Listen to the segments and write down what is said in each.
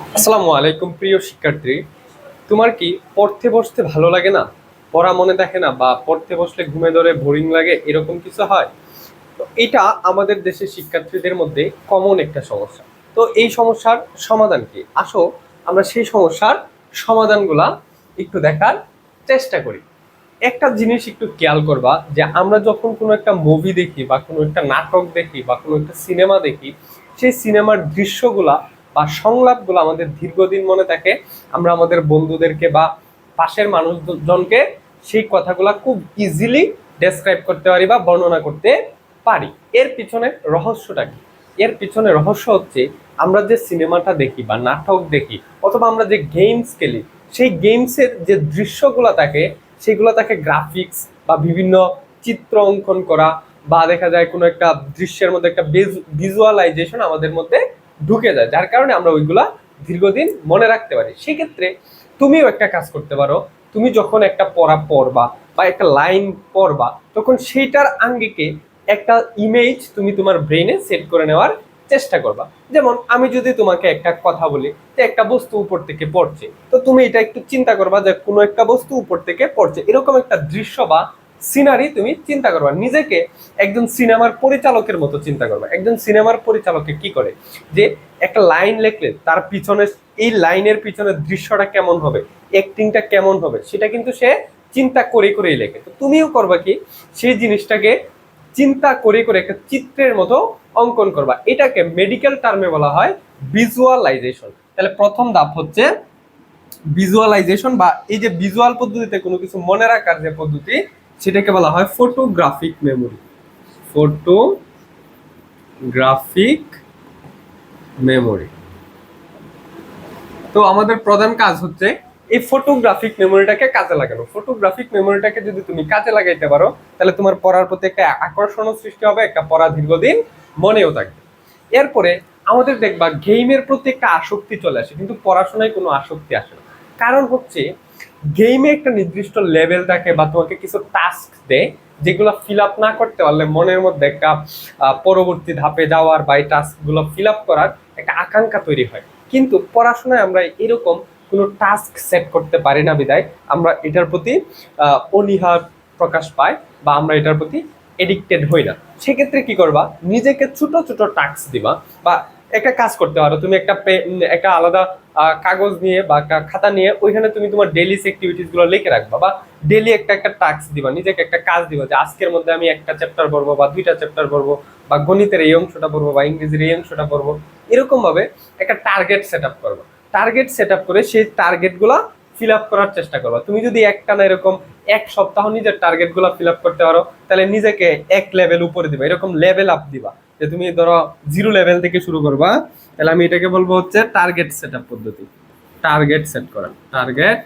আসসালামু আলাইকুম, প্রিয় শিক্ষার্থী। তোমার কি পড়তে বসতে ভালো লাগে না? পড়া মনে দেখে না বা পড়তে বসলে ঘুমে ধরে বোরিং লাগে, এরকম কিছু হয়? তো এটা আমাদের দেশের শিক্ষার্থীদের মধ্যে কমন একটা সমস্যা। তো এই সমস্যার সমাধান কি? আসো, আমরা সেই সমস্যার সমাধানগুলা একটু দেখার চেষ্টা করি। একটা জিনিস একটু খেয়াল করবা যে আমরা যখন কোনো একটা মুভি দেখি বা কোনো একটা নাটক দেখি বা কোনো একটা সিনেমা দেখি, সেই সিনেমার দৃশ্যগুলা সংলাপগুলো আমাদের দীর্ঘদিন মনে থাকে, আমরা আমাদের বন্ধুদেরকে বা পাশের মানুষজনকে সেই কথাগুলা খুব ইজিলি ডেসক্রাইব করতে পারি বা বর্ণনা করতে পারি। এর পিছনে রহস্যটা কি? এর পিছনে রহস্য হচ্ছে, আমরা যে সিনেমাটা দেখি বা নাটক দেখি, অথবা আমরা যে গেমস খেলি, সেই গেমসের যে দৃশ্যগুলো থাকে, সেগুলো থাকে গ্রাফিক্স বা বিভিন্ন চিত্র অঙ্কন করা বা দেখা যায় কোনো একটা দৃশ্যের মধ্যে একটা ভিজুয়ালাইজেশন আমাদের মধ্যে ঢুকে যায়, যার কারণে আমরা ওইগুলা দীর্ঘদিন মনে রাখতে পারি। সেক্ষেত্রে তুমিও একটা কাজ করতে পারো। তুমি যখন একটা পড়া পড়বা বা একটা লাইন পড়বা, তখন সেইটার আঙ্গিকে একটা ইমেজ তুমি তোমার ব্রেনে সেট করে নেওয়ার চেষ্টা করবা। যেমন আমি যদি তোমাকে একটা কথা বলি, যে একটা বস্তু উপর থেকে পড়ছে, তো তুমি এটা একটু চিন্তা করবা যে কোনো একটা বস্তু উপর থেকে পড়ছে। এরকম একটা দৃশ্য বা সিনারি তুমি চিন্তা করবা। নিজেকে একজন সিনেমার পরিচালকের মতো চিন্তা করবা। একজন সিনেমার পরিচালকে কি করে? যে একটা লাইন লেখলে তার পিছনে এই লাইনের পিছনে দৃশ্যটা কেমন হবে? অ্যাক্টিংটা কেমন হবে? সেটা কিন্তু সে চিন্তা করে করেই লেখে। তো তুমিও করবা কি? সেই জিনিসটাকে চিন্তা করে করে একটা চিত্রের মতো অঙ্কন করবা। এটাকে মেডিকেল টার্মে বলা হয় ভিজুয়ালাইজেশন তাহলে প্রথম ধাপ হচ্ছে ভিজুয়ালাইজেশন বা এই যে ভিজুয়াল পদ্ধতিতে কোনো কিছু মনে রাখার যে পদ্ধতি সেটাকে বলা হয় ফটোগ্রাফিক মেমোরি ফটোগ্রাফিক মেমোরি তো আমাদের প্রধান কাজ হচ্ছে এই ফটোগ্রাফিক মেমোরিটাকে কাজে লাগানো। ফটোগ্রাফিক মেমোরিটাকে যদি তুমি কাজে লাগাইতে পারো, তাহলে তোমার পড়ার প্রতি একটা আকর্ষণও সৃষ্টি হবে, একটা পড়া দীর্ঘদিন মনেও থাকবে। এরপরে আমাদের দেখবা গেমের প্রতি একটা আসক্তি চলে আসে, কিন্তু পড়াশোনায় কোনো আসক্তি আসে না। কারণ হচ্ছে গেমে একটা নির্দিষ্ট লেভেল থাকে বা তোমাকে কিছু টাস্ক দেয়, যেগুলো ফিল আপ না করতে পারলে মনের মধ্যে একটা পরবর্তী ধাপে যাওয়ার বা এই টাস্কগুলো ফিল আপ করার একটা আকাঙ্ক্ষা তৈরি হয়। কিন্তু পড়াশোনায় আমরা এরকম কোনো টাস্ক সেট করতে পারি না বিদায় আমরা এটার প্রতি অনীহা প্রকাশ পাই বা আমরা এটার প্রতি এডিক্টেড হই না। সেক্ষেত্রে কি করবা? নিজেকে ছোট ছোট টাস্ক দিবা বা একটা কাজ করতে পারো, তুমি একটা একটা আলাদা কাগজ নিয়ে বা খাতা নিয়ে ওইখানে তুমি তোমার ডেলি অ্যাক্টিভিটিসগুলো লিখে রাখবা বা ডেলি একটা একটা টাস্ক দিবা, নিজেকে একটা কাজ দিবা যে আজকের মধ্যে আমি একটা চ্যাপ্টার পড়ব বা দুইটা চ্যাপ্টার পড়ব বা গণিতের এই অংশটা পড়ব বা ইংরেজির এই অংশটা পড়ব এরকম ভাবে একটা টার্গেট সেট আপ করব। টার্গেট সেট আপ করে সেই টার্গেটগুলো ফিল আপ করার চেষ্টা করবা। তুমি যদি একটানা এরকম এক সপ্তাহ নিজের টার্গেটগুলো ফিল আপ করতে পারো, তাহলে নিজেকে এক লেভেল উপরে দিবা, এরকম লেভেল আপ দিবা। যে তুমি ধরো জিরো লেভেল থেকে শুরু করবা, তাহলে আমি এটাকে বলব হচ্ছে টার্গেট সেট পদ্ধতি। টার্গেট সেট করা টার্গেট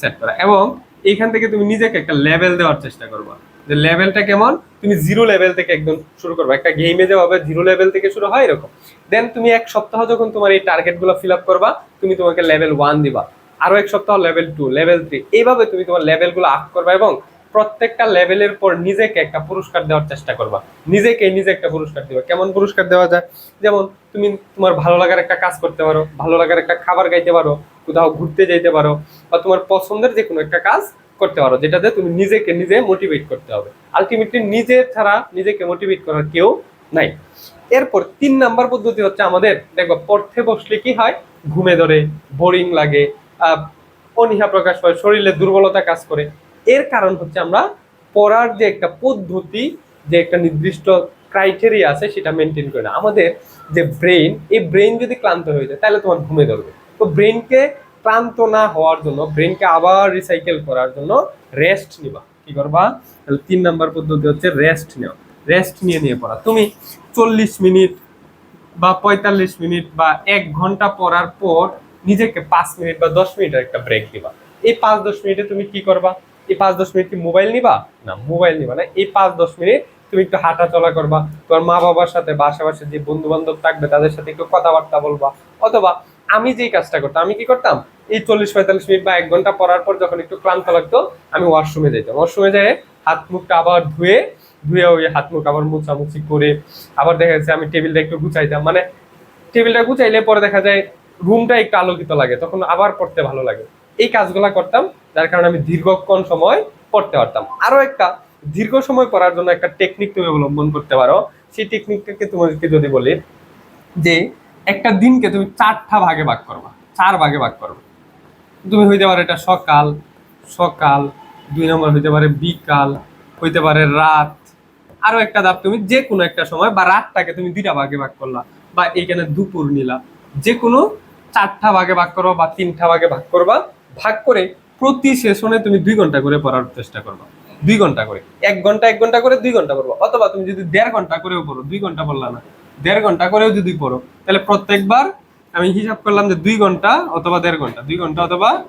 সেট করা। এবং এইখান থেকে তুমি নিজেকে একটা লেভেল দেওয়ার চেষ্টা করবা। যে লেভেলটা কেমন? তুমি জিরো লেভেল থেকে একদম শুরু করবা। একটা গেমে যেভাবে জিরো লেভেল থেকে শুরু হয় এরকম। দেন তুমি এক সপ্তাহ যখন তোমার এই টার্গেটগুলো ফিল আপ করবা, তুমি তোমাকে লেভেল ওয়ান দিবা। আরও এক সপ্তাহ লেভেল টু লেভেল থ্রি এইভাবে তুমি তোমার লেভেলগুলো আপ করবা এবং প্রত্যেকটা লেভেলের পর নিজেকে একটা পুরস্কার দেওয়ার চেষ্টা করবা। নিজেকে নিজে একটা পুরস্কার দিবা। কেমন পুরস্কার দেওয়া যায়? যেমন তুমি তোমার ভালো লাগার একটা কাজ করতে পারো, ভালো লাগার একটা খাবার খাইতে পারো, কোথাও ঘুরতে যেতে পারো, বা তোমার পছন্দের যে কোনো একটা কাজ করতে পারো, যেটাতে তুমি নিজেকে নিজে মোটিভেট করতে হবে। আলটিমেটলি নিজে ছাড়া নিজেকে মোটিভেট করার কেউ নাই। এরপর তিন নাম্বার পদ্ধতি হচ্ছে আমাদের দেখো পড়তে বসলে কি হয়? ঘুমে ধরে বোরিং লাগে অনীহা প্রকাশ পায়, শরীরে দুর্বলতা কাজ করে। এর কারণ হচ্ছে আমরা পড়ার যে একটা পদ্ধতি, যে একটা নির্দিষ্ট ক্রাইটেরিয়া আছে সেটা মেনটেন করে না। আমাদের যে ব্রেন এই ব্রেন যদি ক্লান্ত হয়ে যায়, তাহলে তোমার ঘুমে ধরবে। তো ব্রেনকে ক্লান্ত না হওয়ার জন্য ব্রেনকে আবার রিসাইকেল করার জন্য রেস্ট নিবা। কি করবা? তাহলে তিন নাম্বার পদ্ধতি হচ্ছে রেস্ট নেওয়া। রেস্ট নিয়ে নিয়ে পড়া। তুমি চল্লিশ মিনিট বা পঁয়তাল্লিশ মিনিট বা এক ঘণ্টা পড়ার পর নিজেকে পাঁচ মিনিট বা দশ মিনিটের একটা ব্রেক দিবা এই পাঁচ দশ মিনিটে তুমি কি করবা? এই পাঁচ, দশ মিনিট কি মোবাইল নিবা? না, মোবাইল নিবা না। এই পাঁচ, দশ মিনিট তুমি একটু হাঁটা চলা করবা। তোমার মা বাবার সাথে বা আশেপাশে যে বন্ধু বান্ধব থাকবে, তাদের সাথে একটু কথাবার্তা বলবা। অথবা আমি যেই কাজটা করতাম, আমি কি করতাম? এই চল্লিশ, পঁয়তাল্লিশ মিনিট বা এক ঘণ্টা পড়ার পর যখন একটু ক্লান্ত লাগতো, আমি ওয়াশরুমে যেতাম ওয়াশরুমে যাই, হাত মুখটা আবার ধুয়ে ধুয়ে ওই হাত মুখ আবার মুছামুছি করে, আবার দেখা যাচ্ছে আমি টেবিলটা একটু গুছাইতাম। মানে টেবিলটা গুছাইলে পরে দেখা যায়, রুমটা একটু আলোকিত লাগে, তখন আবার পড়তে ভালো লাগে। এই কাজগুলা করতাম, যার কারণে আমি দীর্ঘক্ষণ সময় পড়তে পারতাম। আরও একটা, দীর্ঘ সময় পড়ার জন্য একটা টেকনিক তুমি অবলম্বন করতে পারো। সেই টেকনিকটাকে তোমাদেরকে যদি বলি, যে একটা দিনকে তুমি চারটা ভাগে ভাগ করবা, চার ভাগে ভাগ করবে। তুমি হইতে পারে এটা সকাল সকাল, দুই নম্বর হইতে পারে বিকাল, হইতে পারে রাত। আরও একটা ধাপ তুমি যে কোনো একটা সময় বা রাতটাকে তুমি দুইটা ভাগে ভাগ করলা, বা এইখানে দুপুর নিলা। যে কোনো চারটা ভাগে ভাগ করবা বা তিনটা ভাগে ভাগ করবা ভাগ করে প্রতি সেশনে তুমি দুই ঘণ্টা করে পড়ার চেষ্টা করবা। দুই ঘণ্টা করে। এক ঘণ্টা এক ঘণ্টা করে দুই ঘণ্টা পড়বা। অথবা তুমি যদি দেড় ঘণ্টা করেও পড়ো, দুই ঘণ্টা পড়লা না। দেড় ঘণ্টা করেও যদি পড়ো, তাহলে প্রত্যেকবার আমি হিসাব করলাম যে দুই ঘণ্টা অথবা দেড় ঘণ্টা। দুই ঘণ্টা অথবা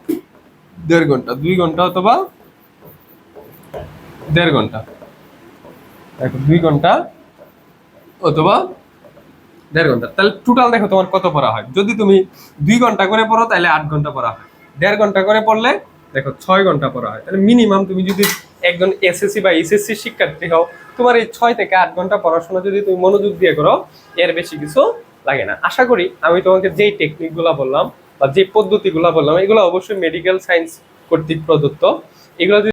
দেড় ঘণ্টা। দুই ঘণ্টা অথবা দেড় ঘণ্টা। দেখো, দুই ঘণ্টা অথবা দেড় ঘণ্টা। তাহলে টোটাল দেখো তোমার কত পড়া হয়। যদি তুমি দুই ঘণ্টা করে পড়ো, তাহলে আট ঘণ্টা পড়া হয়। দেড় ঘণ্টা করে পড়লে দেখো ছয় ঘণ্টা পড়া হয়। তাহলে মিনিমাম তুমি যদি একজন এসএসসি বা এসএসসি শিক্ষার্থী হও, তোমার এই ছয় থেকে আট ঘণ্টা পড়াশোনা যদি তুমি মনোযোগ দিয়ে করো, এর বেশি কিছু লাগে না। আশা করি আমি তোমাকে যেই টেকনিকগুলো বললাম বা যে পদ্ধতিগুলো বললাম, এগুলো অবশ্যই মেডিকেল সায়েন্স কর্তৃক প্রদত্ত। এগুলো